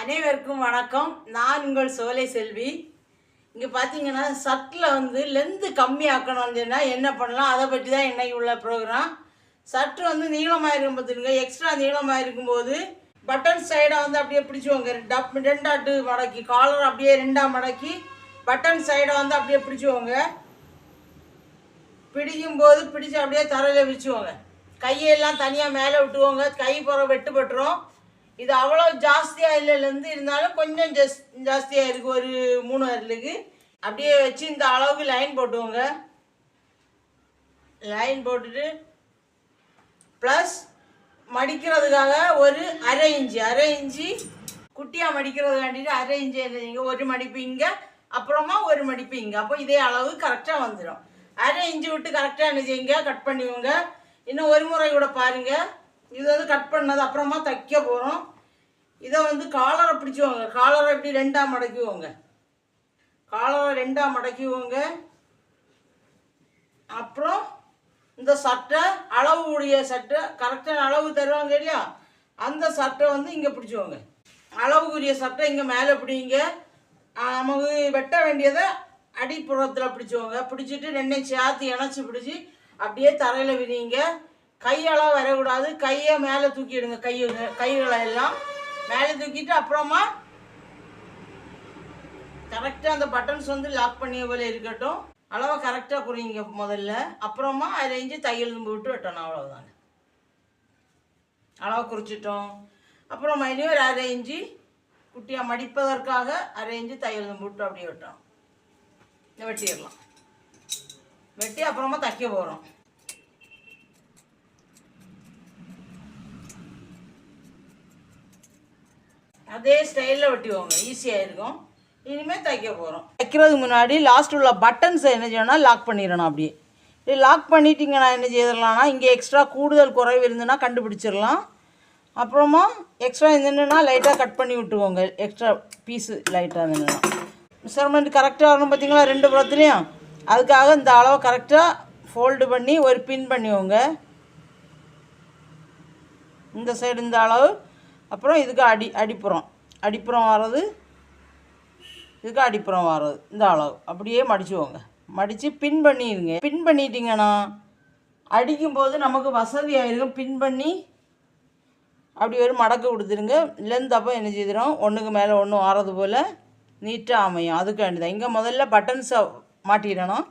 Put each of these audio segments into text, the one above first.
அனைவருக்கும் வணக்கம். நான் உங்கள் சோலை செல்வி. இங்கே பார்த்தீங்கன்னா சட்டில் வந்து லென்த்து கம்மியாக்கணும்னு சொன்னால் என்ன பண்ணலாம்? அதை பற்றி தான் இன்றைக்கி உள்ள ப்ரோக்ராம் சட்டு வந்து நீளமாக இருக்கும் பார்த்துருங்க எக்ஸ்ட்ரா நீளமாக இருக்கும்போது பட்டன் சைடை வந்து அப்படியே பிடிச்சிவோங்க டப் ரெண்டாட்டு மடக்கி காலர் அப்படியே ரெண்டாக மடக்கி பட்டன் சைடை வந்து அப்படியே பிடிச்சிவோங்க பிடிக்கும்போது பிடிச்சி அப்படியே தரையில் விரிச்சுவோங்க கையெல்லாம் தனியாக மேலே விட்டுவோங்க கை புற வெட்டுப்பட்டுரும் இது அவ்வளோ ஜாஸ்தியாக இல்லைலேருந்து இருந்தாலும் கொஞ்சம் ஜஸ் ஜாஸ்தியாக இருக்குது ஒரு மூணு வரலுக்கு. அப்படியே வச்சு இந்த அளவுக்கு லைன் போட்டுவோங்க லைன் போட்டுட்டு ப்ளஸ் மடிக்கிறதுக்காக ஒரு அரை இஞ்சி அரை இஞ்சி குட்டியாக மடிக்கிறதுக்காண்டிட்டு அரை இஞ்சி எழுதிங்க ஒரு மடிப்பு இங்கே அப்புறமா ஒரு மடிப்பு இங்கே. அப்போ இதே அளவு கரெக்டாக வந்துடும் அரை இஞ்சி விட்டு கரெக்டாக என்ன செய்யுங்க கட் பண்ணிவோங்க இன்னும் ஒரு முறை கூட பாருங்கள் இது வந்து கட் பண்ணது அப்புறமா தைக்க போகிறோம் இதை வந்து காலரை பிடிச்சிவோங்க காலரை இப்படி ரெண்டாக மடக்கிவோங்க காலரை ரெண்டாக மடக்கிவோங்க அப்புறம் இந்த சட்டை அளவு உடைய சட்டை கரெக்டான அளவு தருவாங்க இல்லையா? அந்த சட்டை வந்து இங்கே பிடிச்சுவோங்க அளவுக்குரிய சட்டை இங்கே மேலே பிடிங்க. நமக்கு வெட்ட வேண்டியதை அடிப்புறத்தில் பிடிச்சுவோங்க பிடிச்சிட்டு ரெண்டையும் சேர்த்து இணைச்சி பிடிச்சி அப்படியே தரையில் விரிங்க. கையெல்லாம் வரக்கூடாது. கையை மேலே தூக்கிடுங்க. கை கைகளை எல்லாம் மேலே தூக்கிட்டு அப்புறமா கரெக்டாக அந்த பட்டன்ஸ் வந்து லாக் பண்ணிய போல இருக்கட்டும். அளவை கரெக்டாக குறிங்க முதல்ல. அப்புறமா அரேஞ்சு தையல் நம்பு விட்டு வெட்டணும். அவ்வளோதாங்க அளவை குறிச்சிட்டோம். அப்புறம் மறுபடியும் ஒரு அரேஞ்சு குட்டியாக மடிப்பதற்காக அரேஞ்சு தையல் நம்பு விட்டு அப்படியே வெட்டணும். வெட்டிடலாம். வெட்டி அப்புறமா தைக்க போகிறோம் அதே ஸ்டைலில் வெட்டிவோங்க ஈஸியாக இருக்கும் இனிமேல் தைக்க போகிறோம் தைக்கிறதுக்கு முன்னாடி லாஸ்ட் உள்ள பட்டன்ஸை என்ன செய்யணும்னா லாக் பண்ணிடணும் அப்படியே. இது லாக் பண்ணிட்டீங்கன்னா என்ன செய்யலாம்னா இங்கே எக்ஸ்ட்ரா கூடுதல் குறைவு இருந்துன்னா கண்டுபிடிச்சிடலாம். அப்புறமா எக்ஸ்ட்ரா இருந்துன்னா லைட்டாக கட் பண்ணி விட்டுக்கோங்க. எக்ஸ்ட்ரா பீஸு லைட்டாக இருந்துன்னா மெஷர்மெண்ட் கரெக்டாக வரணும் பார்த்தீங்களா ரெண்டு புறத்துலேயும்? அதுக்காக இந்த அளவை கரெக்டாக ஃபோல்டு பண்ணி ஒரு பின் பண்ணிவோங்க இந்த சைடு இந்த அளவு. அப்புறம் இதுக்கு அடி அடிப்புறம். அடிப்புறம் வர்றது இதுக்கு அடிப்புறம் வர்றது இந்த அளவு. அப்படியே மடிச்சுவோங்க மடித்து பின் பண்ணிடுங்க. பின் பண்ணிட்டீங்கன்னா அடிக்கும்போது நமக்கு வசதியாக இருக்கும் பின் பண்ணி அப்படி ஒரு மடக்கு கொடுத்துருங்க லென்த் அப்போ என்ன செய்திடும்? ஒன்றுக்கு மேலே ஒன்று வாரது போல் நீட்டாக அமையும். அதுக்காண்டி தான் இங்கே முதல்ல பட்டன்ஸை மாட்டிடணும்.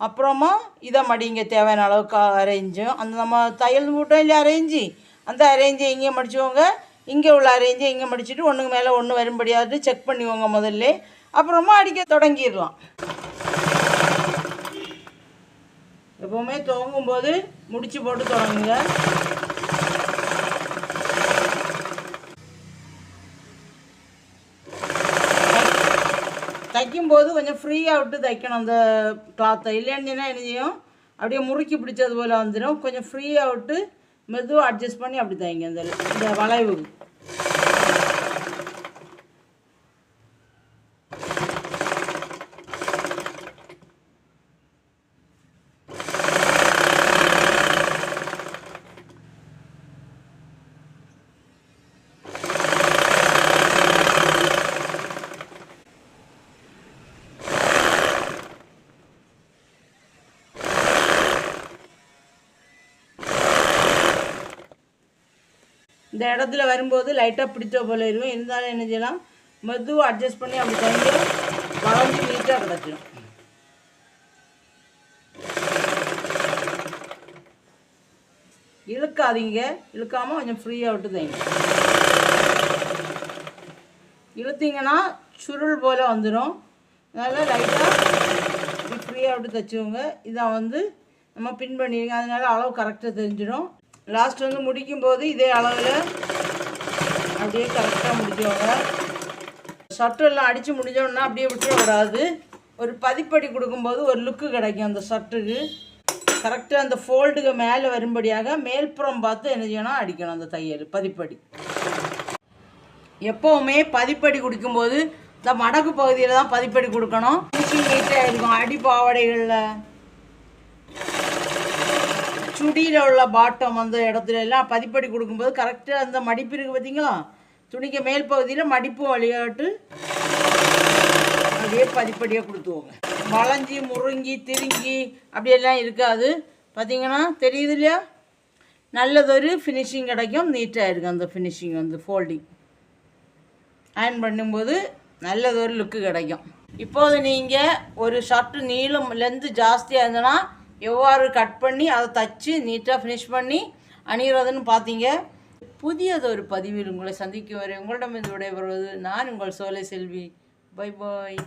அப்புறமா இதை மடிங்க. தேவையான அளவுக்கு அரேஞ்சும் அந்த நம்ம தையல் மூட்டம் இல்லையா அரேஞ்சி அந்த அரேஞ்சை இங்கே மடிச்சுவோங்க இங்கே உள்ள அரேஞ்சை இங்கே முடிச்சுட்டு ஒன்றுக்கு மேலே ஒன்று வரும்படியாவது செக் பண்ணிவோங்க முதல்ல. அப்புறமா அடிக்க தொடங்கிடலாம். எப்போவுமே துவங்கும்போது முடிச்சு போட்டு தொடங்குங்க. தைக்கும்போது கொஞ்சம் ஃப்ரீயாக விட்டு தைக்கணும் அந்த கிளாத்தை இல்லைன்னு என்ன செய்யும்? அப்படியே முறுக்கி பிடிச்சது போல் வந்துடும் கொஞ்சம் ஃப்ரீயாக விட்டு மெதுவாக அட்ஜஸ்ட் பண்ணி அப்படி தைங்க இந்த வளைவு. இந்த இடத்துல வரும்போது லைட்டாக பிடிச்ச போல இருக்கும். இருந்தாலும் என்ன செய்யலாம்? மெதுவாக அட்ஜஸ்ட் பண்ணி அப்படி கொஞ்சம் வளைஞ்சு நீட்டாக கிடச்சிடும் இழுக்காதீங்க. இழுக்காமல் கொஞ்சம் ஃப்ரீயாக விட்டு தைங்க இழுத்தீங்கன்னா சுருள் போல் வந்துடும் அதனால் லைட்டாக ஃப்ரீயாக விட்டு தைச்சுவோங்க இதை வந்து நம்ம பின் பண்ணிடுங்க. அதனால் அளவு கரெக்டாக தெரிஞ்சிடும். லாஸ்ட் வந்து முடிக்கும்போது இதே அளவில் அப்படியே கரெக்டாக முடிச்சவங்க ஷர்ட்டெல்லாம் அடித்து முடிஞ்சோன்னா அப்படியே விட்டுறக்கூடாது ஒரு பதிப்படி கொடுக்கும்போது ஒரு லுக்கு கிடைக்கும் அந்த ஷர்ட்டுக்கு கரெக்டாக அந்த ஃபோல்டுக்கு மேலே வரும்படியாக மேல்புறம் பார்த்து என்ன செய்யணும்? அடிக்கணும் அந்த தையல் பதிப்படி. எப்போவுமே பதிப்படி கொடுக்கும்போது இந்த மடக்கு பகுதியில் தான் பதிப்படி கொடுக்கணும். நீட்டாக இருக்கும். அடி பாவாடைகளில் சுடியில் உள்ள பாட்டம் அந்த இடத்துல எல்லாம் பதிப்படி கொடுக்கும்போது கரெக்டாக அந்த மடிப்பு இருக்குது பார்த்தீங்களா துணிக்கு மேல் பகுதியில் மடிப்பு வழியாட்டு அப்படியே பதிப்படியாக கொடுத்துவோங்க. வளைஞ்சி முறுங்கி திருங்கி அப்படியெல்லாம் இருக்காது. பார்த்தீங்கன்னா தெரியுது இல்லையா? நல்லதொரு ஃபினிஷிங் கிடைக்கும். நீட்டாக இருக்கும் அந்த ஃபினிஷிங் வந்து ஃபோல்டிங் அயன் பண்ணும்போது நல்லதொரு லுக்கு கிடைக்கும். இப்போது நீங்கள் ஒரு ஷர்ட்டு நீளம் லென்த்து ஜாஸ்தியாக இருந்ததுன்னா எவ்வாறு கட் பண்ணி அதை தச்சு நீட்டாக ஃபினிஷ் பண்ணி அணிகிறதுன்னு பார்த்தீங்க புதியதொரு பதிவில் உங்களை சந்திக்கும் வரை உங்களிடமிருந்து விடைபெறுவது நான் உங்கள் சோலை செல்வி. Bye bye